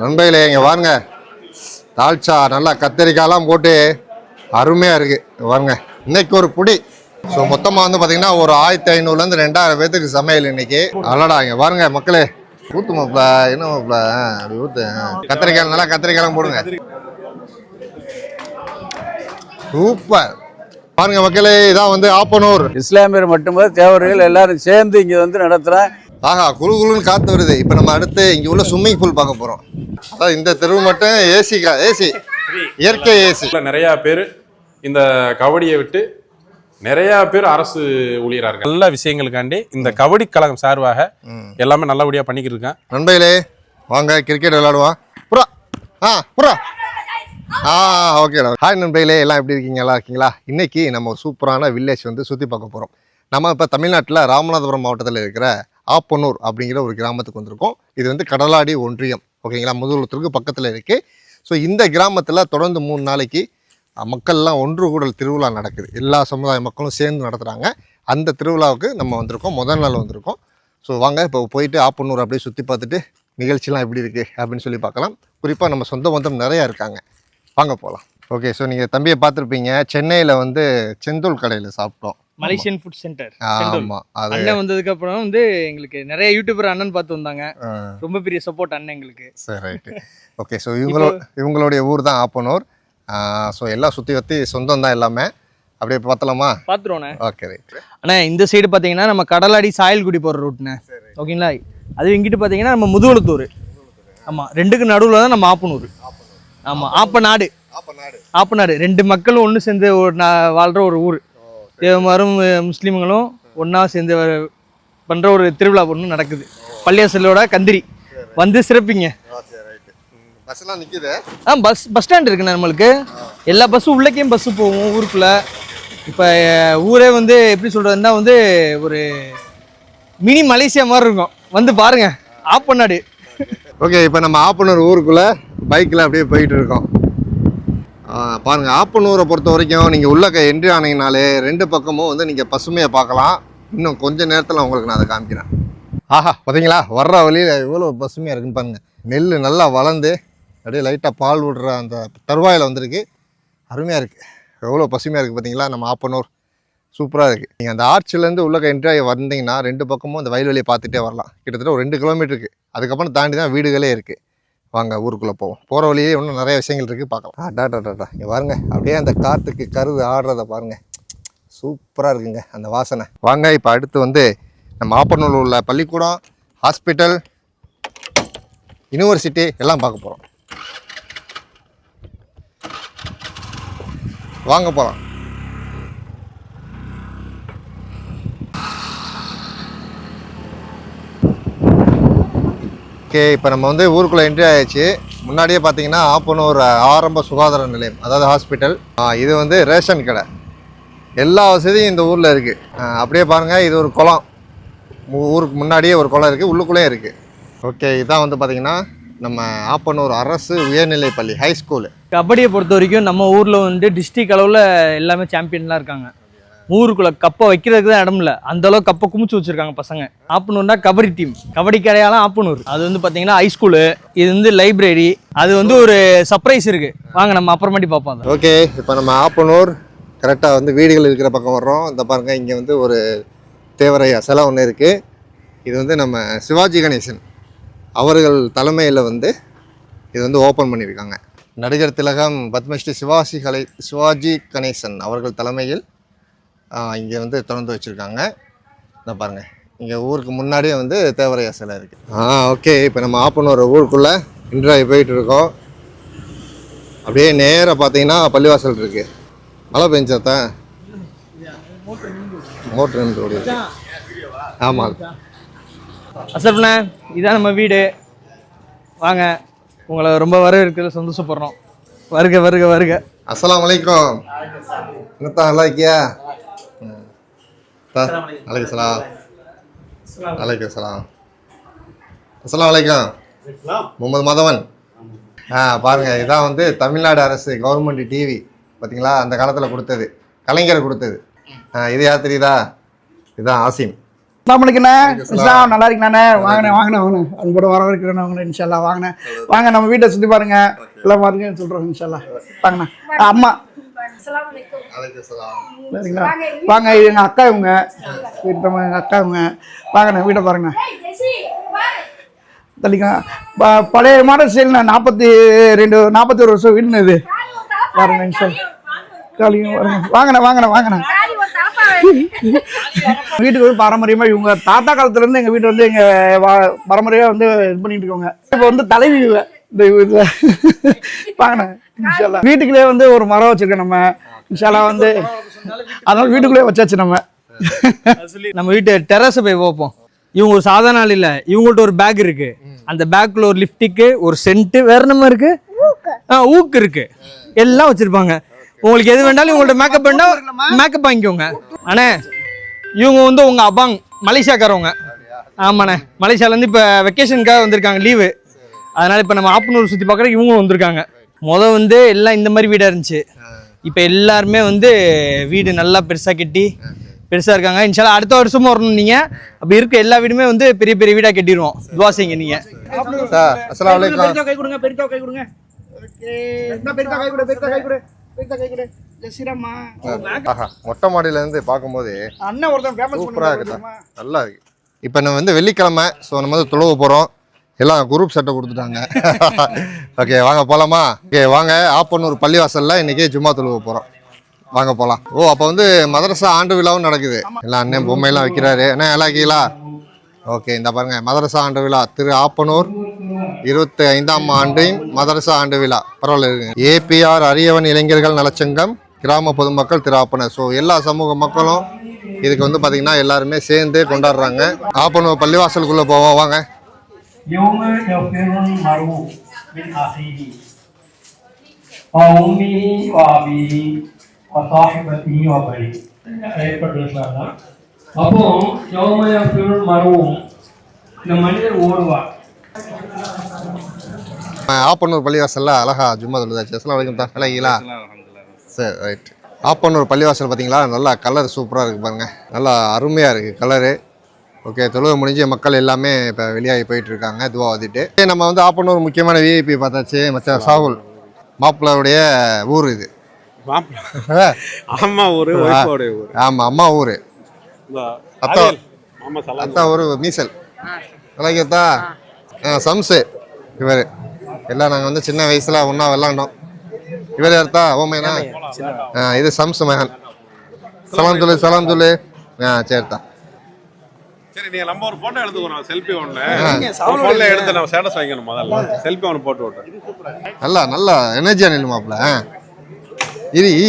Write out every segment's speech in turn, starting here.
நண்பர்களே இங்கே வாருங்க தால்ச்சா நல்லா கத்தரிக்காய்லாம் போட்டு அருமையாக இருக்குது வாருங்க இன்னைக்கு ஒரு புடி. ஸோ மொத்தமாக வந்து பார்த்தீங்கன்னா ஒரு ஆயிரத்தி ஐநூறுலேருந்து ரெண்டாயிரம் பேத்துக்கு சமையல் இன்னைக்கு. அடடா இங்கே பாருங்க மக்களே. ஊத்து மாப்பிள என்ன மாப்பிள? அப்படி ஊத்து. கத்திரிக்காய் நல்லா கத்திரிக்காய்லாம் போடுங்க. சூப்பர். பாருங்க மக்களே இதான் வந்து ஆப்பனூர். இஸ்லாமியர் மட்டுமல்ல தேவர்கள் எல்லாரும் சேர்ந்து இங்கே வந்து நடத்துகிறேன் ஆஹா குளு குளுன்னு காத்து வருது. இப்போ நம்ம அடுத்து இங்கே உள்ள ஸ்விம்மிங் பூல் பார்க்க போகிறோம் அதாவது இந்த தெருவு மட்டும் ஏசி ஏசி இயற்கை ஏசி நிறைய பேர் இந்த கபடியை விட்டு நிறைய பேர் அரசு ஊழியரா இருக்காங்க நல்ல விஷயங்களுக்காண்டி இந்த கபடி கழகம் சார்பாக எல்லாமே நல்லபடியா பண்ணிக்கிட்டு இருக்கேன் நண்பர்களே வாங்க கிரிக்கெட் விளையாடுவோம். புறா ஆ புறா. ஆ ஓகே ஹாய் நண்பர்களே எல்லாம் எப்படி இருக்கீங்க? நல்லா இருக்கீங்களா? இன்னைக்கு நம்ம சூப்பரான வில்லேஜ் வந்து சுற்றி பார்க்க போகிறோம் நம்ம இப்போ தமிழ்நாட்டில் ராமநாதபுரம் மாவட்டத்தில் இருக்கிற ஆப்பனூர் அப்படிங்கிற ஒரு கிராமத்துக்கு வந்திருக்கோம். இது வந்து கடலாடி ஒன்றியம். ஓகேங்களா? முதுகுளத்திற்கு பக்கத்தில் இருக்குது ஸோ இந்த கிராமத்தில் தொடர்ந்து மூணு நாளைக்கு மக்கள்லாம் ஒன்று கூடல் திருவிழா நடக்குது. எல்லா சமுதாய மக்களும் சேர்ந்து நடத்துகிறாங்க அந்த திருவிழாவுக்கு நம்ம வந்திருக்கோம். முதல் நாள் வந்திருக்கோம். ஸோ வாங்க இப்போ போயிட்டு ஆப்பனூர் அப்படியே சுற்றி பார்த்துட்டு நிகழ்ச்சிலாம் எப்படி இருக்குது அப்படின்னு சொல்லி பார்க்கலாம். குறிப்பாக நம்ம சொந்த பந்தம் நிறையா இருக்காங்க. வாங்க போகலாம் ஓகே ஸோ நீங்கள் தம்பியை பார்த்துருப்பீங்க. சென்னையில் வந்து செந்தூள் கடையில் சாப்பிட்டோம். மலேசியன் ஃபுட் சென்டர் ஆமாம் அது அண்ணன் வந்ததுக்கு அப்புறம் வந்து எங்களுக்கு நிறைய யூடியூபர் அண்ணன் பார்த்து வந்தாங்க. ரொம்ப பெரிய சப்போர்ட் அண்ணன் எங்களுக்கு. சரி ஓகே ஸோ இவங்களோ இவங்களுடைய ஊர் தான் ஆப்பனூர். ஸோ எல்லாம் சுற்றி வற்றி சொந்தம் தான் எல்லாமே. அப்படியே பார்த்தலாமா? பாத்துருவோண்ணே ஓகே ரைட் அண்ணா இந்த சைடு பாத்தீங்கன்னா நம்ம கடலாடி சாயல்குடி போற ரூட்ண்ணே ஓகேங்களா அது இங்கிட்டு பாத்தீங்கன்னா நம்ம முதுகுளத்தூர் ஆமா ரெண்டுக்கு நடுவுல தான் நம்ம ஆப்பனூர். ஆமா ஆப்பநாடு. ஆப்பநாடு. ரெண்டு மக்களும் ஒன்று சேர்ந்து ஒரு வாழ்ற ஒரு ஊர். தேவமாரும் முஸ்லீம்களும் ஒன்றா சேர்ந்து வர- ஒரு திருவிழா ஒன்று நடக்குது. பள்ளியாசலோட கந்திரி. வந்து சிறப்பிங்க. ஓகே ரைட்டு ஆ பஸ் பஸ் ஸ்டாண்ட் இருக்குண்ணே நம்மளுக்கு. எல்லா பஸ்ஸும் உள்ளக்கேயும் பஸ்ஸு போகும் ஊருக்குள்ளே. இப்போ ஊரே வந்து எப்படி சொல்கிறதுனா வந்து ஒரு மினி மலேசியா மாதிரி இருக்கும். வந்து பாருங்கள் ஆப் பண்ணாடு. ஓகே இப்போ நம்ம ஆப்பனூர் ஊருக்குள்ளே பைக்கில் அப்படியே போயிட்டு இருக்கோம். பாருங்கள் பாருங்க ஆப்பனூரை பொறுத்த வரைக்கும் நீங்கள் உள்ளக்க என்ட்ரி ஆனீங்கனாலே ரெண்டு பக்கமும் வந்து நீங்கள் பசுமையை பார்க்கலாம். இன்னும் கொஞ்சம் நேரத்தில் உங்களுக்கு நான் அதை காமிக்கிறேன். ஆஹா பார்த்தீங்களா வர்ற வழியில் எவ்வளோ பசுமையாக இருக்குன்னு பாருங்கள் நெல் நல்லா வளர்ந்து அப்படியே லைட்டாக பால் விடுற அந்த தருவாயில் வந்திருக்கு. அருமையாக இருக்குது எவ்வளோ பசுமையாக இருக்குது பார்த்தீங்களா நம்ம ஆப்பனூர். சூப்பராக இருக்குது நீங்கள் அந்த ஆர்ச்சிலேருந்து உள்ளக்க என்ட்ரி ஆகி வந்தீங்கன்னா ரெண்டு பக்கமும் அந்த வயல்வெளியை பார்த்துட்டே வரலாம். கிட்டத்தட்ட ஒரு ரெண்டு கிலோமீட்டருக்கு அதுக்கப்புறம் தாண்டி தான் வீடுகளே இருக்குது வாங்க ஊருக்குள்ளே போவோம். போகிற வழியே இன்னும் நிறைய விஷயங்கள் இருக்குது பார்க்கலாம். ஆ டாடா டாடா இங்கே பாருங்க அப்படியே அந்த காற்றுக்கு கருது ஆடுறத பாருங்கள் சூப்பராக இருக்குங்க அந்த வாசனை. வாங்க இப்போ அடுத்து வந்து நம்ம ஆப்பனூரில் உள்ள பள்ளிக்கூடம் ஹாஸ்பிட்டல் யூனிவர்சிட்டி எல்லாம் பார்க்க போகிறோம் வாங்க போகலாம் ஓகே இப்போ நம்ம வந்து ஊருக்குள்ளே என்ட்ரி ஆயிடுச்சு. முன்னாடியே பார்த்தீங்கன்னா ஆப்பனூர் ஆரம்ப சுகாதார நிலையம் அதாவது ஹாஸ்பிட்டல் இது வந்து ரேஷன் கடை. எல்லா வசதியும் இந்த ஊரில் இருக்குது அப்படியே பாருங்கள் இது ஒரு குளம். ஊருக்கு முன்னாடியே ஒரு குளம் இருக்குது உள்ளுக்குள்ளேயும் இருக்குது ஓகே இதான் வந்து பார்த்திங்கன்னா நம்ம ஆப்பனூர் அரசு உயர்நிலை பள்ளி ஹை ஸ்கூலு கபடியை பொறுத்த வரைக்கும் நம்ம ஊரில் வந்து டிஸ்ட்ரிக் அளவில் எல்லாமே சாம்பியன்லாம் இருக்காங்க. ஊருக்குள்ள கப்பை வைக்கிறதுக்கு தான் இடம் இல்லை அந்த அளவுக்கு கப்பை குமிச்சு வச்சிருக்காங்க பசங்க. ஆப்பனூர்னா கபடி டீம் கபடி கடையாலாம் ஆப்பனூர். அது வந்து பார்த்தீங்கன்னா ஹைஸ்கூலு இது வந்து லைப்ரரி அது வந்து ஒரு சர்ப்ரைஸ் இருக்கு. வாங்க நம்ம அப்புறமாட்டி பார்ப்போம் ஓகே இப்போ நம்ம ஆப்பனூர் கரெக்டாக வந்து வீடுகள் இருக்கிற பக்கம் வர்றோம். இந்த பாருங்க இங்கே வந்து ஒரு தேவரையா சிலை ஒன்று இருக்குது இது வந்து நம்ம சிவாஜி கணேசன் அவர்கள் தலைமையில் வந்து இது வந்து ஓப்பன் பண்ணியிருக்காங்க. நடிகர் திலகம் பத்மஸ்ரீ சிவாஜி கலை சிவாஜி கணேசன் அவர்கள் தலைமையில் இங்கே வந்து திறந்து வச்சுருக்காங்க. இந்த பாருங்கள் இங்கே ஊருக்கு முன்னாடியே வந்து தேவரையா சிலை இருக்குது ஆ ஓகே. இப்போ நம்ம ஆப்பனூர் ஊருக்குள்ளே இன்ட்ராய் போயிட்டு இருக்கோம். அப்படியே நேராக பார்த்தீங்கன்னா பள்ளிவாசல் இருக்கு. மழை பெஞ்சாத்தா மோட்டர் நின்று ஓடிடுது. ஆமாம் அசப்ண்ணே இதான் நம்ம வீடு. வாங்க. உங்களை ரொம்ப வரவேற்கிறது சந்தோஷப்படுறோம். வருக வருக வருக. அஸ்ஸலாமு அலைக்கும். என்னத்தா நல்லா இருக்கியா? அலைக்கும் சலாம். அலைக்கும் சலாம். அஸ்ஸலாமு அலைக்கும். முகமது மதவன். ஆ பாருங்க இதான் வந்து தமிழ்நாடு அரசு கவர்மெண்ட் டிவி பார்த்தீங்களா அந்த காலத்தில் கொடுத்தது. கலைஞர் கொடுத்தது. ஆ இது யார் தெரியுதா? இதுதான் ஆசிம். இஸ்லாம் நல்லா இருக்கண்ணே வாங்கண்ணே வாங்கண்ணே வாங்கண்ணே. அது கூட வர இருக்கிறேன் வாங்கண்ணே. இன்ஷால்லா வாங்கண்ணே வாங்க நம்ம வீட்டை சுற்றி பாருங்க. எல்லாம் பாருங்க சொல்கிறோம் இன்ஷால்லா வாங்கண்ணே. அம்மா சரிங்களா? வாங்க இது எங்கள் அக்கா இவங்க. வீட்டம்மா எங்கள் அக்கா இவங்க. வாங்கண்ணே வீட்டை பாருங்க. தள்ளிங்க ப- பழைய மாடல் ஸ்டைல்ண்ணே நாற்பத்தி ரெண்டு நாற்பத்தி ஒரு வருஷம் வீடுன்னு இது. பாருங்க இன்ஷால்லா காலிங்க பாருங்க. வாங்கண்ணே வாங்கண்ணே வாங்கண்ணே. வீட்டுக்கு வந்து பாரம்பரியமா இவங்க தாத்தா காலத்துல இருந்து எங்க வீட்டு வந்து எங்க வா- பாரம்பரியமா வந்து இது பண்ணிட்டு இருக்கோங்க இப்போ வந்து தலைவி. இந்த வீட்டுல வாங்கினேன் இன்ஷால்லா. வீட்டுக்குள்ளே வந்து ஒரு மரம் வச்சிருக்கோம் நம்ம. இன்ஷால்லா வந்து அதனால வீட்டுக்குள்ளே வச்சாச்சு நம்ம. நம்ம வீட்டு டெரஸை போய் பார்ப்போம். இவங்க ஒரு சாதாரண ஆள் இல்லை. இவங்கள்ட்ட ஒரு பேக் இருக்கு. அந்த பேக்கில் ஒரு லிப்டிக்கு ஒரு சென்ட் வேற என்னமா இருக்கு? ஆ ஊக்கு இருக்கு. எல்லாம் வச்சிருப்பாங்க. உங்களுக்கு எது வேண்டாலும் இவங்கள்ட்ட மேக்கப் வேண்டாம் மேக்கப் வாங்கிக்கோங்க. அண்ணே இவங்க வந்து உங்க அபாங் மலேசியாக்காரவங்க. ஆமாண்ணே. மலேசியாலேருந்து இப்போ வெக்கேஷனுக்காக வந்திருக்காங்க லீவு அதனால இப்ப நம்ம ஆப்பனூர் சுத்தி பார்க்கறதுக்கு இவங்க வந்திருக்காங்க. முத வந்து எல்லாம் இந்த மாதிரி வீடா இருந்துச்சு. இப்ப எல்லாருமே வந்து வீடு நல்லா பெருசா கட்டி பெருசா இருக்காங்க. இன்ஷால்லா அடுத்த வருஷமும் வரணும் நீங்க. அப்படி இருக்க எல்லா வீடுமே வந்து பெரிய பெரிய வீடா கட்டிடுவோம். துவா செய்யுங்க நீங்க. சார் அஸ்ஸலாமு அலைக்கும். பெருத்தா கை கொடுங்க பெருத்தா கை கொடுங்க. ஓகே. பெருத்தா கை கொடு பெருத்தா கை கொடு பெருத்தா கை கொடு. ஜெசிரம்மா. ஆஹா மொட்டை மாடியில இருந்து பார்க்கும்போது அண்ணன் ஒருத்தன் ஃபேமஸ் சூப்பரா இருக்குதா? நல்லா இருக்கு. இப்போ நம்ம வந்து வெள்ளிக்கிழமை ஸோ நம்ம வந்து தொழுவ போகிறோம் எல்லாம் குரூப் சட்டை கொடுத்துட்டாங்க. ஓகே வாங்க போகலாமா ஓகே வாங்க. ஆப்பனூர் பள்ளிவாசலில் இன்றைக்கே ஜும்மா தொழுவ போகிறோம் வாங்க போகலாம் ஓ அப்போ வந்து மதரசா ஆண்டு விழாவும் நடக்குது. எல்லாம் அண்ணன் பொம்மையெல்லாம் வைக்கிறாரு. என்ன எல்லாம் இருக்கீங்களா? ஓகே இந்த பாருங்கள் மதரசா ஆண்டு விழா. திரு ஆப்பனூர் இருபத்தி ஐந்தாம் ஆண்டின் மதரசா ஆண்டு விழா. பரவாயில்ல இருக்குங்க ஏபிஆர் அரியவன் இளைஞர்கள் நலச்சங்கம் கிராம பொதுமக்கள் திரு ஆப்பனர். ஸோ எல்லா சமூக மக்களும் இதுக்கு வந்து பார்த்திங்கன்னா எல்லாருமே சேர்ந்து கொண்டாடுறாங்க. ஆப்பனூர் பள்ளிவாசலுக்குள்ளே போவோம். வாங்க. يوم يغفر المرء من أخيه وأمه وأبيه وصاحبته وبنيه ஏற்பட்டிருக்கலாம் அப்போ யோமய பெருள் மருவும் இந்த மனிதர் ஓடுவார் அஹ் ஆப்பனூர் பள்ளிவாசலில் அழகா ஜும்மா தொழுதாச்சு அஸ்லாம் வலைக்கம் தான் அழகிங்களா சரி ரைட் ஆப்பனூர் பள்ளிவாசல் பார்த்தீங்களா நல்லா கலர் சூப்பராக இருக்குது பாருங்க நல்லா அருமையாக இருக்குது கலரு ஓகே தொழுகை முடிஞ்சு மக்கள் எல்லாமே இப்போ வெளியாகி போயிட்டு இருக்காங்க துவா சரி, நம்ம வந்து ஆப்பனூர் முக்கியமான விஐபி பார்த்தாச்சு மச்சான் சாகுல். மாப்பிள்ளையுடைய ஊர் இது. அம்மா ஊரு ஆமாம் அம்மா ஊர். அத்தா அத்தா ஊர். மீசல். அழகியத்தா ஆ சம்சு. இவர். எல்லாம் நாங்கள் வந்து சின்ன வயசில் ஒன்றா விளாண்டோம். இவர் யார்த்தா? ஓமையனா ஆ இது சம்சு மகன். சலாம் சொல்லு சலாம் சொல்லு ஆ சரித்தா. சரி நீங்க நம்ம ஒரு போட்டோ எடுத்துக்கிறோம் செல்ஃபி ஒண்ணு. போன்ல எடுத்து நம்ம ஸ்டேட்டஸ் வைக்கணும் முதல்ல. செல்ஃபி ஒன்று போட்டு விட்டேன் நல்லா நல்லா எனர்ஜியா நில்லு மாப்பிள இரு. இ.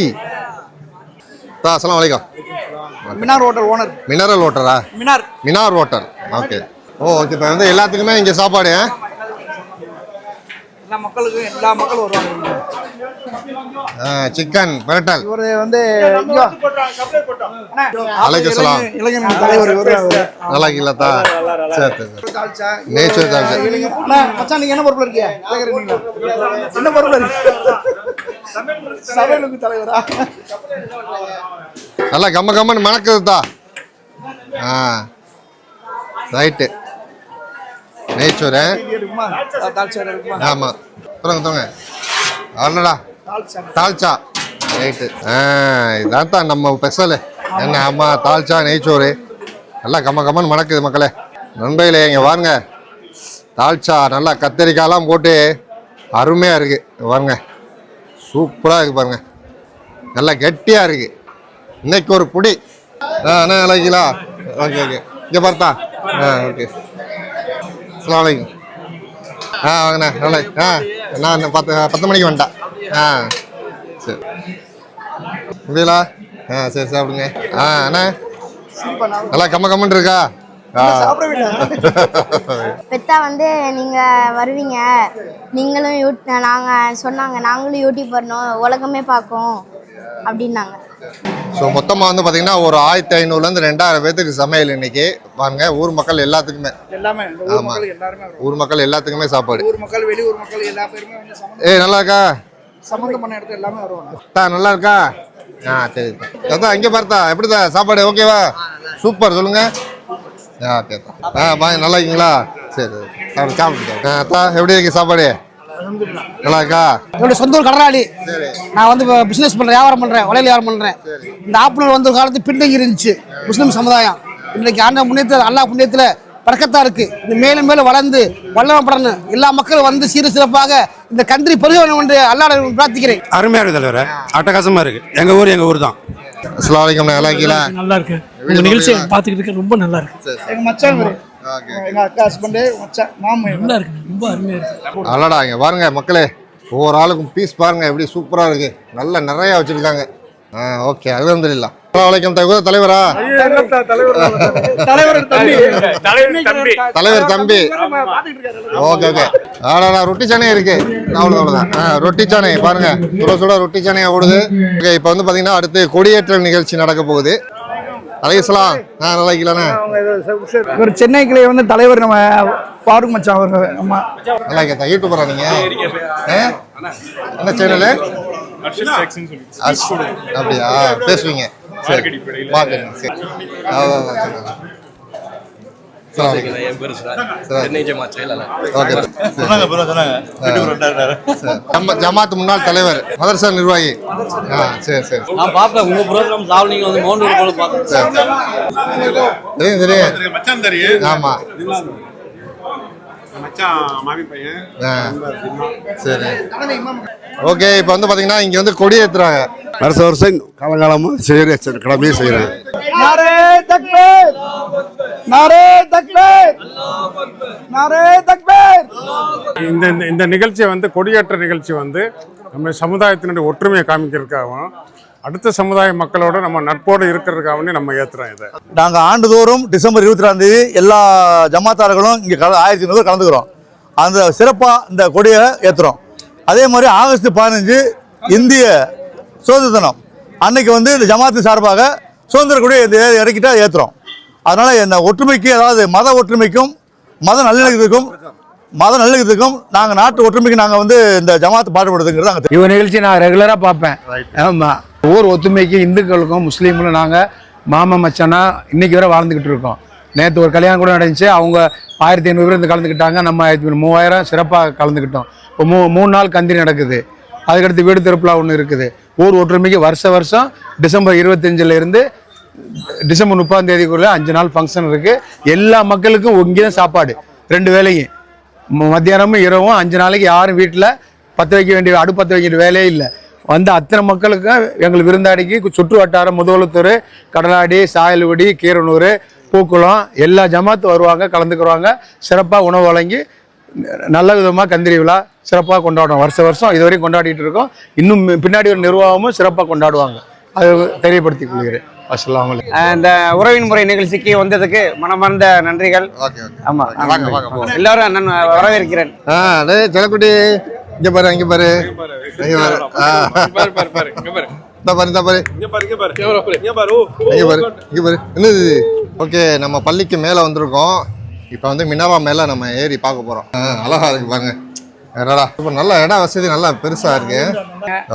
தா அஸ்ஸலாமு அலைக்கும். மினார் ஹோட்டல் ஓனர் மினரல் வாட்டரா மினார். Mineral water okay. ஓ ஓகே இப்போ வந்து எல்லாத்துக்குமே இங்கே சாப்பாடு? எல்லா மக்களுக்கும் எல்லா மக்களும் வருவாங்க. சிக்கன் பிரட்டல். இவர் வந்து இங்க வா. அண்ணா, அலைக்கும் சலாம். இளைஞர் தலைவர். நல்லா இருக்கீங்களா சரி. நேச்சர் தான் மச்சான் நீங்க என்ன பொறுப்புல இருக்கீங்க? என்ன பொறுப்புல இருக்கீங்க? தலைவரா? நல்லா கம்ம கம்மன்னு மணக்குதுதா ஆ ரைட்டு. இருக்குமா? ஆமாம் சொல்லுங்க சொல்லுங்க. அவ்வளோடா தால்ச்சா ரைட்டு ஆ இதான் தான் நம்ம ஸ்பெஷலு என்ன ஆமாம் தால்ச்சா நெய்ச்சோறு. நல்லா கம்ம கம்மன்னு மணக்குது மக்களே. நண்பர்களே இங்கே பாருங்க தால்ச்சா நல்லா கத்தரிக்காயெல்லாம் போட்டு அருமையாக இருக்குது பாருங்க சூப்பராக இருக்குது பாருங்க. நல்லா கெட்டியாக இருக்குது இன்னைக்கு ஒரு புடி. ஆ அண்ணா அழகிலா ஓகே ஓகே. இங்கே பார்த்தா. ஆ ஓகே. அஸ்ஸலாமு அலைக்கும். ஆ வாங்கண்ணா நல்லா ஆ. நான் பத்து பத்து மணிக்கு வந்துட்டேன் ஆ. சரி. முடியலா ஆ சரி சாப்பிடுங்க. ஆ அண்ணா. நல்லா கம்ம கம்மன் இருக்கா? பெத்தா வந்து நீங்க வருவீங்க. நீங்களும் நாங்க சொன்னாங்க. நாங்களும் யூடியூப் வரணும். உலகமே பார்க்கும். அப்படின்னாங்க. ஸோ மொத்தமாக வந்து பார்த்தீங்கன்னா ஒரு ஆயிரத்தி ஐநூறுலேருந்து ரெண்டாயிரம் பேத்துக்கு சமையல் இன்னைக்கு. வாங்க ஊர் மக்கள் எல்லாத்துக்குமே. எல்லாமே இந்த ஊர். மக்கள் எல்லாருமே வருவாங்க. ஊர் மக்கள் எல்லாத்துக்குமே சாப்பாடு. ஊர் மக்கள் வெளியூர் மக்கள் எல்லா பேருமே ஏய் நல்லா இருக்கா சம்மந்தம் பண்ண இடத்துல எல்லாமே வருவாங்க. தா நல்லா இருக்கா ஆ சரி அதான் இங்கே பார்த்தா எப்படிதா சாப்பாடு ஓகேவா? சூப்பர் சொல்லுங்க. ஆ ஓகே ஆ பாய் நல்லா இருக்கீங்களா? சரி சாப்பிடு சாப்பிட்டு ஆ அத்தா எப்படி இருக்கு சாப்பாடு? நல்லா இருக்கா என்னுடைய சொந்த ஊர் கடலாடி நான் வந்து பிசினஸ் பண்றேன் வியாபாரம் பண்றேன் வளையல் வியாபாரம் பண்றேன். இந்த ஆப்பனூர் வந்து ஒரு காலத்து பின்தங்கி இருந்துச்சு முஸ்லிம் சமுதாயம். இன்னைக்கு ஆண்ட புண்ணியத்தில் அல்லாஹ் புண்ணியத்தில் பறக்கத்தா இருக்கு. இந்த மேலும் மேலும் வளர்ந்து வல்லமப்படணும் எல்லா மக்களும் வந்து சீர சிறப்பாக இந்த கந்திரி பெருக வேண்டும் என்று அல்லாட பிரார்த்திக்கிறேன். அருமையா இருக்கு தலைவர அட்டகாசமா இருக்கு. எங்க ஊர் எங்க ஊர் தான். அஸ்லாம் வலைக்கம் நல்லா இருக்கீங்களா நல்லா இருக்கு. உங்க நிகழ்ச்சியை பார்த்துக்கிட்டு இருக்க ரொம்ப நல்லா இருக்கு. எங்க மச்சான் இவரு. ஓகே. எங்க அக்கா ஹஸ்பண்ட் மச்சான் மாமன் இவரு. நல்லா இருக்கு ரொம்ப அருமையா இருக்கு. அடடா இங்க பாருங்க மக்களே ஒவ்வொரு ஆளுக்கும் பீஸ் பாருங்க எப்படி சூப்பரா இருக்கு. நல்ல நிறைய வச்சிருக்காங்க. ஆ ஓகே அலமதுல்லா வலைக்கம் தகுந்த தலைவரா? தலைவர் தம்பி. தலைவர் தம்பி. Okay okay. ஆடாடா ரொட்டி சாணை இருக்கு. அவ்வளோ அவ்வளோதான் ஆ ரொட்டி சாணை பாருங்க. சுட சுட ரொட்டி சாணையா ஓடுது. ஓகே இப்போ வந்து பார்த்தீங்கன்னா அடுத்து கொடியேற்றல் நிகழ்ச்சி நடக்க போகுது. அலையலாம் ஆ நல்லா இருக்கலாண்ணே ஒரு சென்னை கிளை வந்து தலைவர் நம்ம ஃபாரூக் மச்சான் அவர் ஆமா நல்லா இருக்கா யூடியூபரா நீங்க? ஆ? என்ன சேனலு அப்படியா? பேசுவீங்க. சரி. பார்க்குறேன் சரி. ஜமாத் முன்னாள் தலைவர் மதரசா நிர்வாகி. ஆ சரி சரி. நான் பார்ப்பேன். உங்க ப்ரோக்ராம் சாவலிங்க வந்து மௌண்ட் போல பார்ப்பேன். சரி. தெரியும் தெரியும். ஆமா. ஆ. சரி. ஓகே இப்போ வந்து பாத்தீங்கன்னா இங்க வந்து கொடி ஏத்துறாங்க. வருஷ வருஷம் காலங்காலமாக செய்கிறேன் கடமையே செய்கிறேன் நாரே தக்பீர் நாரே தக்பீர் நாரே தக்பீர் இந்த இந்த- நிகழ்ச்சியை வந்து கொடியேற்ற நிகழ்ச்சி வந்து நம்ம சமுதாயத்தினுடைய ஒற்றுமையை காமிக்கிறதுக்காகவும் அடுத்த சமுதாய மக்களோட நம்ம நட்போடு இருக்கிறதுக்காகவும் நம்ம ஏற்றுறோம் இதை. நாங்கள் ஆண்டுதோறும் டிசம்பர் இருபத்தி ரெண்டாம் தேதி எல்லா ஜமாத்தார்களும் இங்கே கல ஆயிரத்தி ஐநூறு கலந்துக்கிறோம். அந்த சிறப்பாக இந்த கொடியை ஏற்றுறோம் அதே மாதிரி ஆகஸ்ட் பதினஞ்சு இந்திய சுதந்திர தினம். அன்னைக்கு வந்து இந்த ஜமாத்து சார்பாக சுதந்திர கொடியை இறக்கிட்டா ஏற்றுறோம் அதனால் இந்த ஒற்றுமைக்கு அதாவது மத ஒற்றுமைக்கும் மத நல்லிணக்கத்துக்கும் மத நல்லிணக்கத்துக்கும் நாங்கள் நாட்டு ஒற்றுமைக்கு நாங்கள் வந்து இந்த ஜமாத்து பாடுபடுறதுங்கிறது நாங்கள் இவன் நிகழ்ச்சி நான் ரெகுலராக பார்ப்பேன். ஆமாம் ஊர் ஒத்துமைக்கு இந்துக்களுக்கும் முஸ்லீம்களும் நாங்கள் மாமா மச்சானா இன்னைக்கு வரை வாழ்ந்துக்கிட்டு இருக்கோம். நேற்று ஒரு கல்யாணம் கூட நடந்துச்சு. அவங்க ஆயிரத்தி ஐநூறு பேர் கலந்துக்கிட்டாங்க. நம்ம ஆயிரத்தி மூவாயிரம் சிறப்பாக கலந்துக்கிட்டோம். இப்போ மூ மூணு நாள் கந்திரி நடக்குது. அதுக்கடுத்து வீடு திருப்பிழா ஒன்று இருக்குது. ஊர் ஒற்றுமைக்கு வருஷ வருஷம் டிசம்பர் இருபத்தஞ்சில் இருந்து டிசம்பர் முப்பதாம் தேதிக்குள்ள அஞ்சு நாள் ஃபங்க்ஷன் இருக்குது எல்லா மக்களுக்கும் இங்கே தான் சாப்பாடு. ரெண்டு வேளையும். ம- மத்தியானமும் இரவும் அஞ்சு நாளைக்கு யாரும் வீட்டில் பற்ற வைக்க வேண்டிய அடுப்பு பற்ற வைக்க வேண்டிய வேலையே இல்லை. வந்த அத்தனை மக்களுக்கு எங்களுக்கு விருந்தாடிக்கு சுற்று வட்டாரம் முதலத்தூர் கடலாடி சாயல்குடி கீரனூர் பூக்குளம் எல்லா ஜமாத்து வருவாங்க கலந்துக்குருவாங்க சிறப்பாக உணவு வழங்கி நல்ல விதமாக கந்திரி விழா சிறப்பாக கொண்டாடுவோம். வருஷ வருஷம் இதுவரையும் கொண்டாடிட்டு இருக்கோம். இன்னும் பின்னாடி ஒரு நிர்வாகமும் சிறப்பாக கொண்டாடுவாங்க. அது தெரியப்படுத்திக் கொள்கிறேன். அஸ்லாம் இந்த உறவின் முறை நிகழ்ச்சிக்கு வந்ததுக்கு மனமார்ந்த நன்றிகள். Okay okay. ஆமாம் வாங்க வாங்க போவோம். எல்லாரும் நான் வரவேற்கிறேன். செல்லக்குட்டி இங்க பாரு இங்க பாரு. இங்க பாரு இங்க பாரு இங்க பாரு இங்க பாரு. என்னது? ஓகே நம்ம பள்ளிக்கு மேல வந்திருக்கோம். இப்போ வந்து மினரா மேல நம்ம ஏறி பார்க்க போறோம். ஆ, அழகா இருக்கு பாருங்க. என்னடா? இப்போ நல்ல இடம் வசதி நல்லா பெருசா இருக்கு.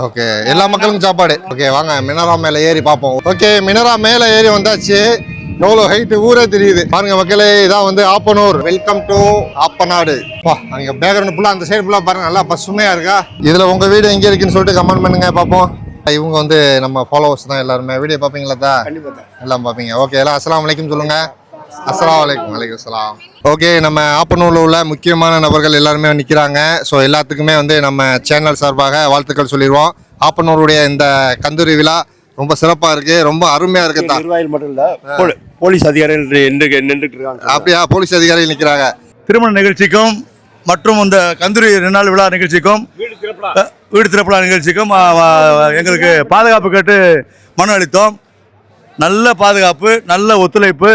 ஓகே எல்லா மக்களுக்கும் சாப்பாடு. ஓகே வாங்க மினரா மேல ஏறி பார்ப்போம் ஓகே மினரா மேல ஏறி வந்தாச்சு. எவ்வளோ ஹைட்டு ஊரே தெரியுது. பாருங்க மக்களே இதான் வந்து ஆப்பனூர். Welcome to Appanadu. பா அங்க பேக்ரவுண்ட் ஃபுல்லா அந்த சைடு ஃபுல்லா பாருங்க நல்லா பசுமையா இருக்கா? இதுல உங்க வீடு எங்க இருக்குன்னு சொல்லிட்டு கமெண்ட் பண்ணுங்க பார்ப்போம் இவங்க வந்து நம்ம ஃபாலோவர்ஸ் தான் எல்லாருமே. வீடியோ பார்ப்பீங்களா எல்லாம் பார்ப்பீங்க ஓகே எல்லாம் அஸ்ஸலாமு அலைக்கும் சொல்லுங்க. அஸ்ஸலாமு அலைக்கும். வலைக்கும் அஸ்ஸலாம் ஓகே நம்ம ஆப்பனூரில் உள்ள முக்கியமான நபர்கள் எல்லாருமே நிற்கிறாங்க ஸோ எல்லாத்துக்குமே வந்து நம்ம சேனல் சார்பாக வாழ்த்துக்கள் சொல்லிடுவோம். ஆப்பனூருடைய இந்த கந்தூரி விழா ரொம்ப சிறப்பாக இருக்கு. ரொம்ப அருமையாக இருக்கு நிர்வாகிகள் மட்டும் இல்ல போலீஸ் அதிகாரிகள் நின்று நின்றுட்டு இருக்காங்க. அப்படியா? போலீஸ் அதிகாரிகள் நிற்கிறாங்க திருமண நிகழ்ச்சிக்கும் மற்றும் இந்த கந்தூரி ரெண்டு விழா நிகழ்ச்சிக்கும் வீடு திறப்புலா? நிகழ்ச்சிக்கும் எங்களுக்கு பாதுகாப்பு கேட்டு மனு அளித்தோம். நல்ல பாதுகாப்பு நல்ல ஒத்துழைப்பு.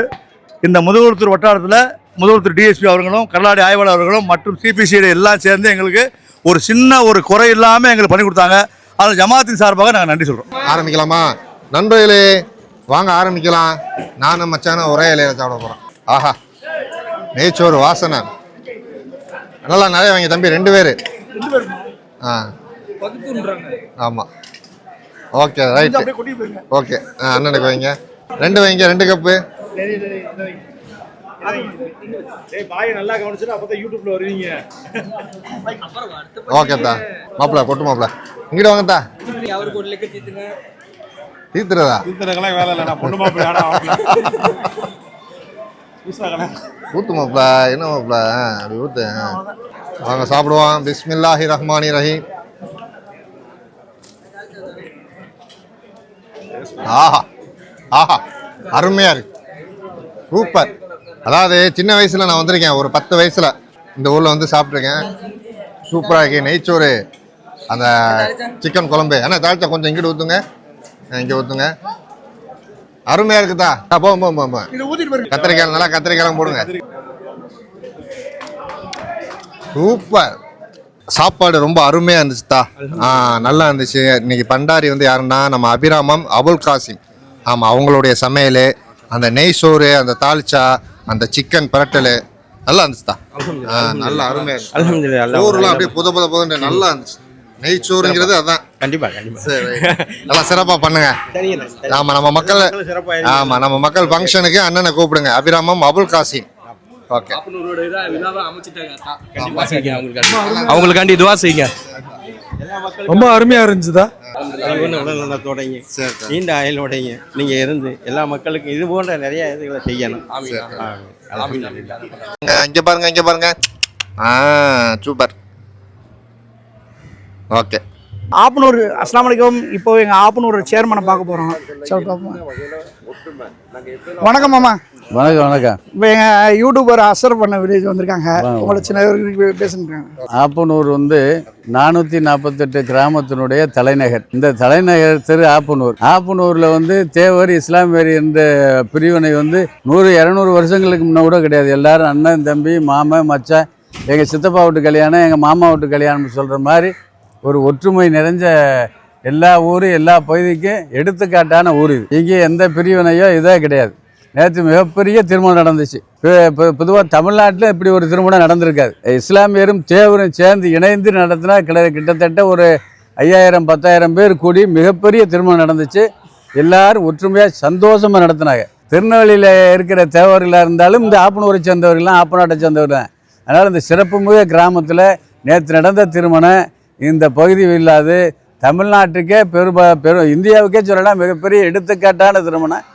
இந்த முதுகுளத்தூர் வட்டாரத்தில் முதுகுளத்தூர் டிஎஸ்பி அவர்களும் கடலாடி ஆய்வாளர் அவர்களும் மற்றும் சிபிசிஐடி எல்லாம் சேர்ந்து எங்களுக்கு ஒரு சின்ன ஒரு குறை இல்லாமல் எங்களுக்கு பண்ணி கொடுத்தாங்க. அதில் ஜமாத்தின் சார்பாக நாங்கள் நன்றி சொல்கிறோம் ஆரம்பிக்கலாமா? நண்பர்களே வாங்க ஆரம்பிக்கலாம். நானும் மச்சானும் ஒரே இலையில சாப்பிட போகிறோம் ஆஹா நெய்ச்சோறு வாசனை. நல்லா நிறைய வைங்க தம்பி ரெண்டு பேர். ஆ. ஆமாம் ஓகே ரைட் ஓகே ஆ அண்ணனுக்கு வைங்க. ரெண்டு வைங்க ரெண்டு கப்பு. ஓகே தா மாப்பிள்ள கொட்டு மாப்பிள்ள. இங்கிட்ட வாங்க தா அவருக்கு ஒரு லெக்க தீத்துங்க தீத்துறதா தீர்த்தரங்களாம் வேலை இல்லை நான் பொண்ணு ஆடா ஊத்து என்ன மாப்பிள்ள? ஆ, அப்படி ஊத்து. வாங்க சாப்பிடுவோம். பிஸ்மில்லாஹி ரஹ்மானி ரஹீம். ஆஹா ஆஹா. அருமையா இருக்கு. சூப்பர். அதாவது சின்ன வயசுல நான் வந்திருக்கேன். ஒரு பத்து வயசுல இந்த ஊர்ல வந்து சாப்பிட்ருக்கேன் சூப்பரா இருக்கு. நெய்ச்சோறு அந்த சிக்கன் குழம்பு. ஏன்னா தாழ்ச்சா கொஞ்சம் இங்கிட்டு ஊத்துங்க. ஆ, இங்க ஊத்துங்க. அருமையா இருக்குதா? போம் போம் போம் கத்திரிக்காய் நல்லா கத்திரிக்காய் போடுங்க. சூப்பர். சாப்பாடு ரொம்ப அருமையா இருந்துச்சுதா. ஆ நல்லா இருந்துச்சு. இன்னைக்கு பண்டாரி வந்து யாருன்னா நம்ம அபிராமம் அபுல் காசிம். ஆமா அவங்களுடைய சமையல் அந்த நெய் சோறு அந்த தால்ச்சா அந்த சிக்கன் பிரட்டல் நல்லா இருந்துச்சுதா ஆ, நல்லா அருமையா இருந்துச்சு. சோறுலாம் அப்படியே புத புத புதன்னு நல்லா இருந்துச்சு. நெய் சோறுங்கிறது அதான். கண்டிப்பா கண்டிப்பா. சரி நல்லா சிறப்பா பண்ணுங்க. ஆமா நம்ம மக்கள் ஆமா நம்ம மக்கள் ஃபங்க்ஷனுக்கு அண்ணனை கூப்பிடுங்க. அபிராமம் அபுல் காசிம். ஓகே. அவங்களுக்காண்டி. இதுவா செய்யுங்க. ரொம்ப அருமையா இருந்துச்சுதா தொடங்கி நீண்ட ஆயுளோடைங்க நீங்க இருந்து எல்லா மக்களுக்கும் இது போன்ற நிறைய இதுகளை செய்யணும். இங்க பாருங்க இங்க பாருங்க. ஆ சூப்பர். ஓகே. ஆப்பனூர் அஸ்லாம் வலைக்கம் இப்போ எங்கள் ஆப்பனூர் சேர்மனை பார்க்க போகிறோம் சரி பார்ப்போம். வணக்கம் மாமா. வணக்கம் வணக்கம். இப்போ எங்கள் யூடியூபர் அசர் பண்ண வில்லேஜ் வந்திருக்காங்க. உங்களை சின்ன பேசுகிறாங்க ஆப்பனூர் வந்து நானூற்றி நாற்பத்தெட்டு கிராமத்தினுடைய தலைநகர். இந்த தலைநகர் திரு ஆப்பனூர். ஆப்பனூரில் வந்து தேவர் இஸ்லாமியர் என்ற பிரிவினை வந்து நூறு இரநூறு வருஷங்களுக்கு முன்ன கூட கிடையாது. எல்லாரும் அண்ணன் தம்பி மாமன் மச்சான் எங்கள் சித்தப்பா வீட்டு கல்யாணம் எங்கள் மாமா வீட்டு கல்யாணம்னு சொல்கிற மாதிரி ஒரு ஒற்றுமை நிறைஞ்ச எல்லா ஊரும் எல்லா பகுதிக்கும் எடுத்துக்காட்டான ஊர் இது. இங்கே எந்த பிரிவினையோ இதே கிடையாது. நேற்று மிகப்பெரிய திருமணம் நடந்துச்சு. பொதுவாக தமிழ்நாட்டில் இப்படி ஒரு திருமணம் நடந்திருக்காது. இஸ்லாமியரும் தேவரும் சேர்ந்து இணைந்து நடத்தினா கிட்ட கிட்டத்தட்ட ஒரு ஐயாயிரம் பத்தாயிரம் பேர் கூடி மிகப்பெரிய திருமணம் நடந்துச்சு. எல்லாரும் ஒற்றுமையாக சந்தோஷமாக நடத்தினாங்க. திருநெல்வேலியில் இருக்கிற தேவர்களாக இருந்தாலும் இந்த ஆப்பனூரை சேர்ந்தவர்கள்லாம் ஆப்பநாட்டை சேர்ந்தவர் தான் அதனால் இந்த சிறப்புமிக கிராமத்தில் நேற்று நடந்த திருமணம் இந்த பகுதி இல்லாது தமிழ்நாட்டுக்கே பெரும் பெரும் இந்தியாவுக்கே சொல்லலாம் மிகப்பெரிய எடுத்துக்காட்டான திருமணம்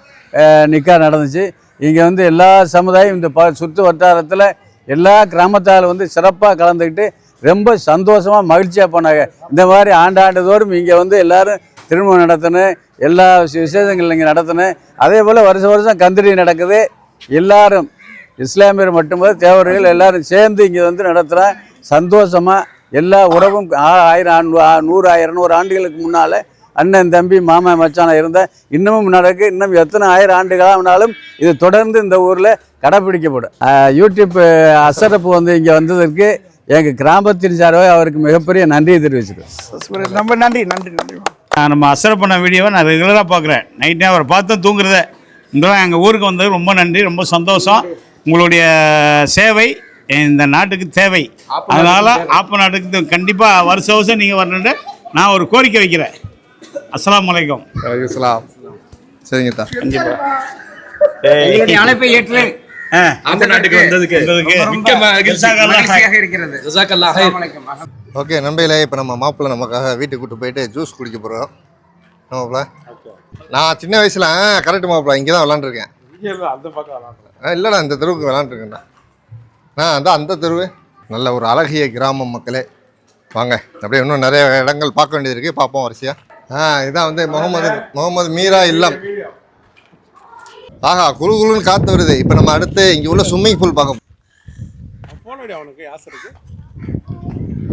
நிக்கா நடந்துச்சு. இங்கே வந்து எல்லா சமுதாயம் இந்த ப சுற்று வட்டாரத்தில் எல்லா கிராமத்தால் வந்து சிறப்பாக கலந்துக்கிட்டு ரொம்ப சந்தோஷமாக மகிழ்ச்சியாக போனாங்க. இந்த மாதிரி ஆண்டாண்டுதோறும் இங்கே வந்து எல்லாரும் திருமணம் நடத்தணும் எல்லா விசே- விசேஷங்கள் இங்கே நடத்தணும். அதே போல் வருஷம் வருஷம் கந்திரி நடக்குது. எல்லாரும் இஸ்லாமியர் மட்டுமல்ல தேவர்கள் எல்லாரும் சேர்ந்து இங்கே வந்து நடத்துகிறேன் சந்தோஷமாக எல்லா உறவும் ஆ- ஆயிரம் நூறு ஆயிரம் நூறு ஆண்டுகளுக்கு முன்னால் அண்ணன் தம்பி மாமா மச்சானா இருந்த இன்னமும் நடக்கு இன்னும் எத்தனை ஆயிரம் ஆண்டுகளாக ஆனாலும் இது தொடர்ந்து இந்த ஊரில் கடைப்பிடிக்கப்படும். யூடியூப் அசரப்பு வந்து இங்கே வந்ததற்கு எங்கள் கிராமத்தின் சார்பாக அவருக்கு மிகப்பெரிய நன்றியை தெரிவிச்சிருக்கோம் ரொம்ப நன்றி நன்றி நன்றி. நான் நம்ம அசர் பண்ண வீடியோவை நான் ரெகுலராக பார்க்குறேன். நைட் அவரை பார்த்து தூங்குறத. உங்களாம் எங்கள் ஊருக்கு வந்தது ரொம்ப நன்றி ரொம்ப சந்தோஷம். உங்களுடைய சேவை இந்த நாட்டுக்கு தேவை. அதனால் ஆப்ப நாட்டுக்கு கண்டிப்பாக வருஷ வருஷம் நீங்கள் வரணுன்ட்டு நான் ஒரு கோரிக்கை வைக்கிறேன். அஸ்ஸலாமு அலைக்கும். இஸ்லாம் சரிங்க தா. எங்களுடைய அழைப்பை ஏற்று அந்த நாட்டுக்கு வந்ததுக்கு. மிக்க மகிழ்ச்சியாக இருக்கிறது. ஓகே நண்பர்களே இப்போ நம்ம மாப்பிள்ளை நமக்காக வீட்டுக்கு கூட்டு போயிட்டு ஜூஸ் குடிக்க போகிறோம் மாப்பிள்ள? நான் சின்ன வயசில் கரெக்ட் மாப்பிள்ள இங்கே தான் விளாண்டுருக்கேன். இல்லைடா இந்த தெருவுக்கு விளாண்டுருக்கேன்டா. ஆ அதான் அந்த தெருவு. நல்ல ஒரு அழகிய கிராமம் மக்களே. வாங்க. அப்படியே இன்னும் நிறைய இடங்கள் பார்க்க வேண்டியது இருக்குது பார்ப்போம் வரிசையாக ஆ இதான் வந்து முகமது முகமது மீரா இல்லம். ஆஹா குழு குழுன்னு காற்று வருது. இப்போ நம்ம அடுத்து இங்கே உள்ள ஸ்விம்மிங் பூல் பார்க்க அவனுக்கு ஆசை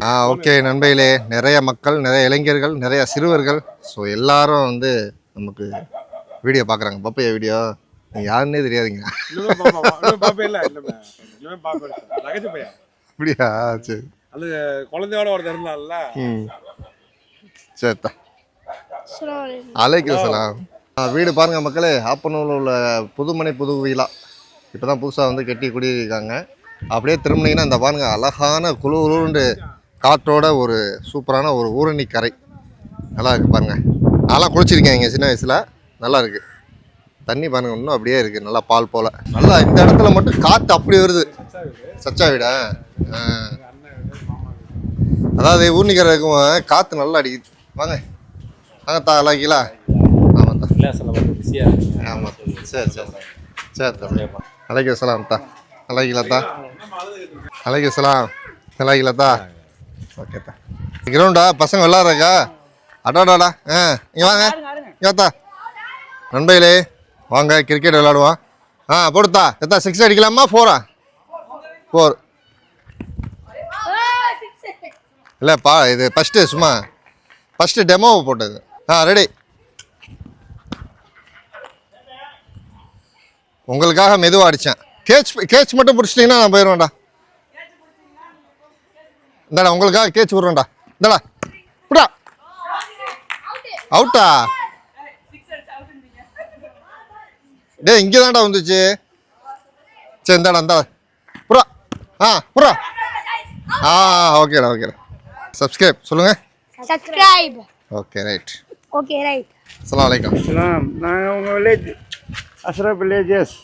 ஆ ஓகே நண்பையிலே நிறைய மக்கள் நிறைய இளைஞர்கள் நிறைய சிறுவர்கள். ஸோ எல்லாரும் வந்து நமக்கு வீடியோ பார்க்குறாங்க. பப்பையா வீடியோ யாருன்னே தெரியாதுங்க. அப்படியா? சரி. அது குழந்தையோட ஒருத்தர் இருந்தான்ல. ம். சரித்தா அலைக்கும். சலாம் ஆ, வீடு பாருங்க மக்களே. ஆப்பனூரில் உள்ள புதுமனை புது வீலா இப்போ தான் புதுசாக வந்து கட்டி குடியிருக்காங்க. அப்படியே திரும்பினீங்கன்னா இந்த பாருங்க அழகான குழு குழுண்டு காற்றோட ஒரு சூப்பரான ஒரு ஊரணி கரை. நல்லா இருக்கு பாருங்க. நான்லாம் குளிச்சிருக்கேன் இங்கே சின்ன வயசில். நல்லா இருக்கு. தண்ணி பாருங்க இன்னும் அப்படியே இருக்கு. நல்லா பால் போல. நல்லா இந்த இடத்துல மட்டும் காத்து அப்படி வருது. சச்சா வீடா. அதாவது இருக்கும் காத்து நல்லா அடிக்குது. வாங்க. வாங்க தா அழகிலா ஆமாம் தா. ஆமாம் சரி சரி. சரி தா. அலைக்கு சலாம் தா. அழகிலா தா. அலைக்கு சலாம் அழகிலா தா. ஓகே தா. கிரவுண்டா? பசங்க விளாட்றக்கா அடாடாடா. ஆ இங்கே வாங்க. இங்கே தா. நண்பர்களே. வாங்க கிரிக்கெட் விளாடுவோம் ஆ பொடுத்தா. எத்தா சிக்ஸ் அடிக்கலாமா? ஃபோரா ஃபோர் இல்லைப்பா இது ஃபஸ்ட்டு சும்மா ஃபஸ்ட்டு டெமோவை போட்டது. ஆ ரெடி உங்களுக்காக மெதுவாக அடித்தேன் கேட்ச் கேட்ச் மட்டும் பிடிச்சிட்டிங்கன்னா நான் போயிடுவேன்டா. இந்தாடா உங்களுக்காக கேட்ச் விட்றேன்டா. இந்தாடா. புடா அவுட்டா டேய் இங்கே தான்டா வந்துச்சு. சரி இந்தாடா இந்தாடா புறா. ஆ புறா. ஆ ஓகேடா ஓகேடா. சப்ஸ்கிரைப் சொல்லுங்கள் subscribe okay right okay right அஸ்ஸலாமு அலைக்கும் நாங்கள் உங்கள் வில்லேஜ் அஸ்ரப் வில்லேஜஸ்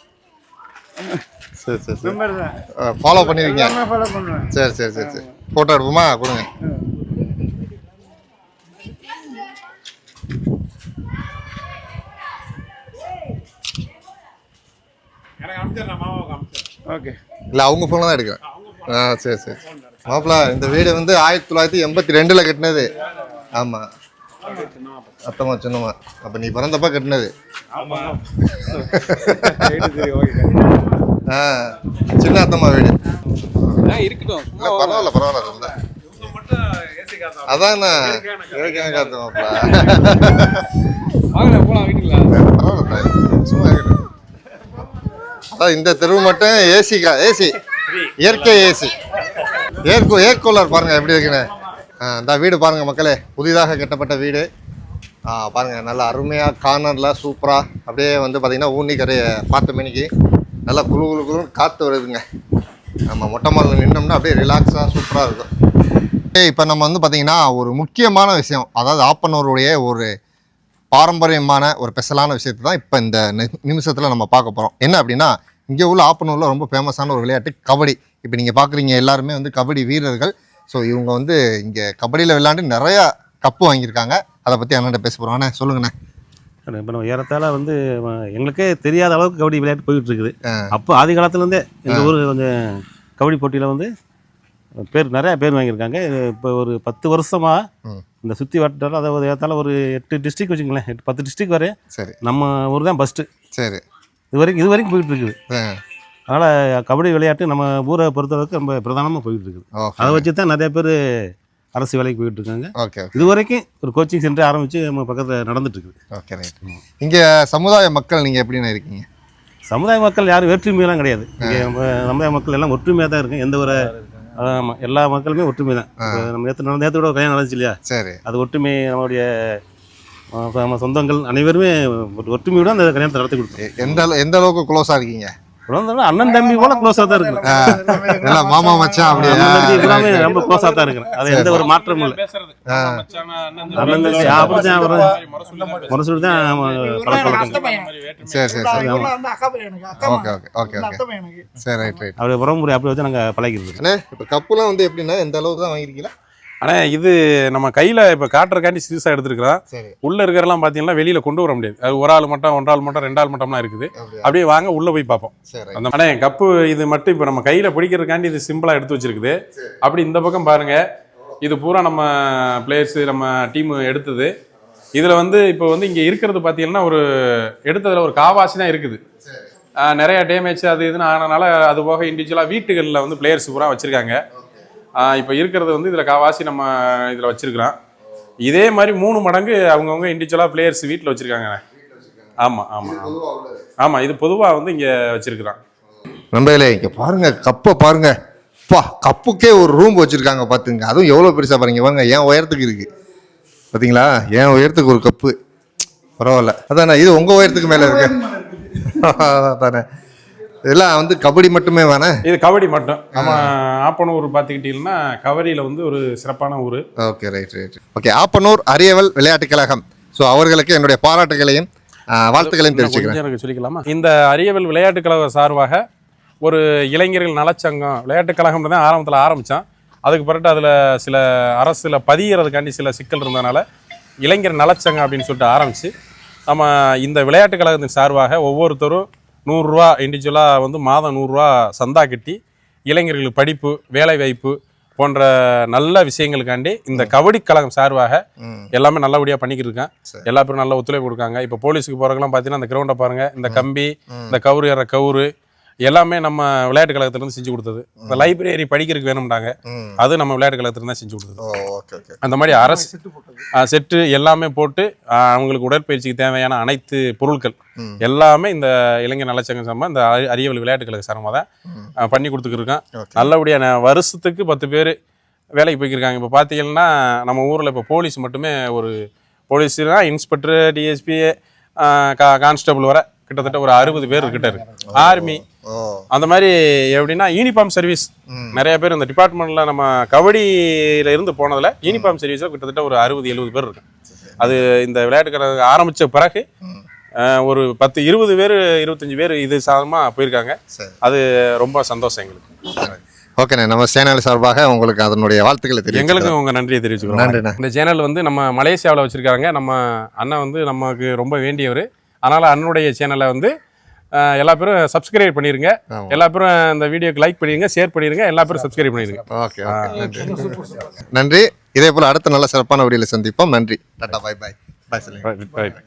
சரி சரி சரி. ஃபாலோ பண்ணிருக்கீங்க. ஃபாலோ பண்ணுவேன். சரி சரி சரி சரி. ஃபோட்டோ எடுப்போமா? கொடுங்க. ஓகே. இல்லை அவங்க ஃபோனில் தான் எடுக்கிறேன். ஆ சரி சரி. மாப்பிள இந்த வீடு வந்து ஆயிரத்தி தொள்ளாயிரத்தி எண்பத்தி ரெண்டில் கட்டினது. ஆமாம் அத்தம்மா சின்னம்மா. அப்போ நீ பிறந்தப்ப கட்டினது. ஆ சின்ன அத்தம்மா வீடு. இருக்கட்டும். பரவாயில்ல பரவாயில்ல இருந்தா அதான் காத்து மாப்பிள பரவாயில்ல. சும்மா இருக்கட்டும். சார் இந்த தெருவு மட்டும் ஏசி ஏசி இயற்கை ஏசி ஏர் கூ- ஏர் கூலர் எப்படி இருக்குன்னு. இந்த வீடு பாருங்கள் மக்களே. புதிதாக கட்டப்பட்ட வீடு. பாருங்கள் நல்லா அருமையாக கார்னரில் சூப்பராக அப்படியே வந்து பார்த்திங்கன்னா ஊனி கரையை பார்த்த மணிக்கு நல்லா குழு குழு குழுன்னு காற்று வருதுங்க. நம்ம மொட்டை மாலில் நின்னோம்னா அப்படியே ரிலாக்ஸாக சூப்பராக இருக்கும். இப்போ நம்ம வந்து பார்த்திங்கன்னா ஒரு முக்கியமான விஷயம். அதாவது ஆப்பனூருடைய ஒரு பாரம்பரியமான ஒரு ஸ்பெஷலான விஷயத்தை தான் இப்போ இந்த நிமிஷத்தில் நம்ம பார்க்க போகிறோம் என்ன அப்படின்னா இங்கே உள்ள ஆப்பனூரில் ரொம்ப ஃபேமஸான ஒரு விளையாட்டு கபடி. இப்போ நீங்கள் பார்க்குறீங்க எல்லாருமே வந்து கபடி வீரர்கள். ஸோ இவங்க வந்து இங்கே கபடியில் விளையாண்டு நிறையா கப்பு வாங்கியிருக்காங்க. அதை பற்றி அண்ணன் பேச போகிறோம் அண்ணே சொல்லுங்கண்ணே. இப்போ நம்ம ஏறத்தாழ வந்து எங்களுக்கே தெரியாத அளவுக்கு கபடி விளையாட்டு போயிட்டு இருக்குது. அப்போ ஆதி காலத்துலேருந்தே எங்கள் ஊர் கொஞ்சம் கபடி போட்டியில் வந்து பேர் நிறையா பேர் வாங்கியிருக்காங்க. இப்போ ஒரு பத்து வருஷமாக. இந்த சுற்றி வட்டாரம் அதாவது ஏறத்தாழ ஒரு எட்டு டிஸ்ட்ரிக் வச்சுங்களேன் எட்டு பத்து டிஸ்ட்ரிக் வரை சரி. நம்ம ஊர் தான் ஃபஸ்ட்டு சரி. இது வரைக்கும் இது வரைக்கும் போயிட்டு இருக்குது அதனால் கபடி விளையாட்டு நம்ம ஊரை பொறுத்தளவுக்கு ரொம்ப பிரதானமாக போயிட்டு இருக்குது அதை வச்சு தான் நிறைய பேர் அரசு வேலைக்கு போயிட்டு இருக்காங்க ஓகே. இது வரைக்கும் ஒரு கோச்சிங் சென்டர் ஆரம்பித்து நம்ம பக்கத்தில் நடந்துட்டு இருக்குது ஓகே ரைட். இங்கே சமுதாய மக்கள் நீங்கள் எப்படிண்ணே இருக்கீங்க? சமுதாய மக்கள் யாரும் வேற்றுமையெல்லாம் கிடையாது. இங்கே சமுதாய மக்கள் எல்லாம் ஒற்றுமையாக தான் இருக்கும் எந்த ஒரு ஆமாம் எல்லா மக்களுமே ஒற்றுமை தான் நம்ம நேற்று நடந்த நேற்று கூட கல்யாணம் நடந்துச்சு இல்லையா? சரி. அது ஒற்றுமை நம்மளுடைய சொந்தங்கள் அனைவருமே ஒரு ஒற்றுமையோட அந்த கல்யாணத்தை நடத்தி கொடுத்தோம். எந்த அளவு- எந்த அளவுக்கு க்ளோஸாக இருக்கீங்க? அண்ணன் தம்பி போல க்ளோஸாக தான் எல்லாம் மாமா மச்சான் தம்பி எல்லாமே ரொம்ப க்ளோஸாக தான் இருக்கிறேன் அது எந்த ஒரு மாற்றமும் இல்லை. அண்ணன் தம்பி அப்படிதான் அவர் முரசூர் தான் பழக்க வழக்கங்கள் சரி சரி சரி. ஓகே ஓகே ஓகே ஓகே சரி ரைட் ரைட் அப்படி உறவுமுறை அப்படி வச்சு நாங்கள் அண்ணே இப்போ கப்புலாம் வந்து எப்படின்னா எந்த அளவுக்கு தான் வாங்கியிருக்கீங்களா ஆனா இது நம்ம கையில இப்ப காட்டுறக்காண்டி சீரியஸா எடுத்துருக்கிறோம். உள்ள இருக்கிறதெல்லாம் பாத்தீங்கன்னா வெளியில கொண்டு வர முடியாது. அது ஒரு ஆள் மட்டும் ஒன்றரை ஆள் மட்டும் ரெண்டு ஆள் மட்டும்லாம் இருக்குது. அப்படியா? வாங்க உள்ள போய் பார்ப்போம். அந்த அண்ணே கப்பு இது மட்டும் இப்போ நம்ம கையில பிடிக்கிறதுக்காண்டி இது சிம்பிளா எடுத்து வச்சிருக்குது. அப்படி இந்த பக்கம் பாருங்க. இது பூரா நம்ம பிளேயர்ஸ் நம்ம டீம் எடுத்தது. இதுல வந்து இப்போ வந்து இங்க இருக்கிறது பாத்தீங்கன்னா ஒரு எடுத்ததுல ஒரு காவாசி தான் இருக்குது நிறைய டேமேஜ் அது இதுன்னு ஆனனால அது போக இண்டிவிஜுவலாக வீட்டுகளில் வந்து பிளேயர்ஸ் பூரா வச்சிருக்காங்க. இப்போ இருக்கிறது வந்து இதில் காவாசி நம்ம இதில் வச்சிருக்கிறோம். இதே மாதிரி மூணு மடங்கு அவங்கவுங்க இண்டிவிஜுவலாக பிளேயர்ஸ் வீட்டில் வச்சிருக்காங்க. ஆமாம் ஆமாம் ஆமாம் இது பொதுவாக வந்து இங்கே வச்சிருக்கிறான் நண்பர்களே இங்கே பாருங்க கப்பை பாருங்க. பா கப்புக்கே ஒரு ரூம் வச்சிருக்காங்க பார்த்துங்க அதுவும் எவ்வளோ பெருசாக பாருங்க. பாருங்க என் உயரத்துக்கு இருக்கு. பார்த்தீங்களா என் உயரத்துக்கு ஒரு கப்பு. பரவாயில்ல. அதானே இது உங்கள் உயரத்துக்கு மேலே இருக்கு. அதானே. இதெல்லாம் வந்து கபடி மட்டுமே வேணே இது கபடி மட்டும். நம்ம ஆப்பனூர் பார்த்துக்கிட்டீங்கன்னா கபடியில் வந்து ஒரு சிறப்பான ஊர். Okay right right okay Appanur அரியவல் விளையாட்டுக் கழகம். ஸோ அவர்களுக்கு என்னுடைய பாராட்டுகளையும் வாழ்த்துக்களையும் தெரிவிச்சுக்கிறேன். எனக்கு சொல்லிக்கலாமா? இந்த அரியவல் விளையாட்டுக் கழக சார்பாக ஒரு இளைஞர்கள் நலச்சங்கம் விளையாட்டுக் கழகம் தான் ஆரம்பத்தில் ஆரம்பித்தான் அதுக்கு பிறகு அதில் சில அரசில் பதிகிறதுக்காண்டி சில சிக்கல் இருந்ததுனால இளைஞர் நலச்சங்கம் அப்படின்னு சொல்லிட்டு ஆரம்பித்து நம்ம இந்த விளையாட்டுக் கழகத்தின் சார்பாக ஒவ்வொருத்தரும் நூறுரூவா இண்டிவிஜுவலாக வந்து மாதம் நூறுரூவா சந்தா கட்டி இளைஞர்களுக்கு படிப்பு வேலைவாய்ப்பு போன்ற நல்ல விஷயங்களுக்காண்டி இந்த கபடி கழகம் சார்பாக எல்லாமே நல்லபடியாக பண்ணிக்கிட்டு இருக்கேன். எல்லா பேரும் நல்ல ஒத்துழைப்பு கொடுக்காங்க. இப்போ போலீஸுக்கு போகிறவங்களாம் பார்த்தீங்கன்னா அந்த கிரவுண்டை பாருங்க. இந்த கம்பி இந்த கவுரு ஏற கவுரு எல்லாமே நம்ம விளையாட்டு கழகத்துலேருந்து செஞ்சு கொடுத்தது. இந்த லைப்ரரி படிக்கிறதுக்கு வேணும்ட்டாங்க அது நம்ம விளையாட்டு கழகத்துலேருந்து தான் செஞ்சு கொடுத்தது. ஓகே ஓகே அந்த மாதிரி அரசு செட்டு எல்லாமே போட்டு அவங்களுக்கு உடற்பயிற்சிக்கு தேவையான அனைத்து பொருட்கள் எல்லாமே இந்த இளைஞர் நலச்சங்கம் சார்பாக இந்த அரி- அரியவல் விளையாட்டு கழக சார்பாக தான் பண்ணி கொடுத்துருக்கோம் நல்லபடியாக ந- வருஷத்துக்கு பத்து பேர் வேலைக்கு போய்க்கிருக்காங்க. இப்போ பார்த்தீங்கன்னா நம்ம ஊரில் இப்போ போலீஸ் மட்டுமே ஒரு போலீஸ்னா இன்ஸ்பெக்டர் டிஎஸ்பி கான்ஸ்டபிள் வர கிட்டத்தட்ட ஒரு அறுபது பேர் கிட்ட இருக்கு. ஆர்மி அந்த மாதிரி எப்படின்னா யூனிஃபார்ம் சர்வீஸ் நிறைய பேர் இந்த டிபார்ட்மெண்ட்ல நம்ம கபடியில இருந்து போனதுல யூனிஃபார்ம் சர்வீஸில் கிட்டத்தட்ட ஒரு அறுபது எழுபது பேர் இருக்கு. அது இந்த விளையாட்டுக்கழகம் ஆரம்பிச்ச பிறகு ஒரு பத்து இருபது பேர் இருபத்தஞ்சு பேர் இது சாதமாக போயிருக்காங்க. அது ரொம்ப சந்தோஷம் எங்களுக்கு. ஓகேண்ணே நம்ம சேனல் சார்பாக உங்களுக்கு அதனுடைய வாழ்த்துக்களை தெரிவிச்சுக்கிறேன் எங்களுக்கும் உங்க நன்றியை தெரிவிச்சுக்கிறோம். நன்றிண்ணே. இந்த சேனல் வந்து நம்ம மலேசியாவில் வச்சிருக்காங்க. நம்ம அண்ணன் வந்து நமக்கு ரொம்ப வேண்டியவர். அதனால அண்ணனுடைய சேனலை வந்து எல்லா பேரும் சப்ஸ்கிரைப் பண்ணிருங்க. எல்லா பேரும் இந்த வீடியோக்கு லைக் பண்ணிருங்க ஷேர் பண்ணிருங்க எல்லா பேரும் சப்ஸ்கிரைப் பண்ணிருங்க. ஓகே நன்றி. இதே போல் அடுத்த நல்ல சிறப்பான வீடியோவில் சந்திப்போம். நன்றி. டாட்டா பை பை பாய் சொல்லுங்க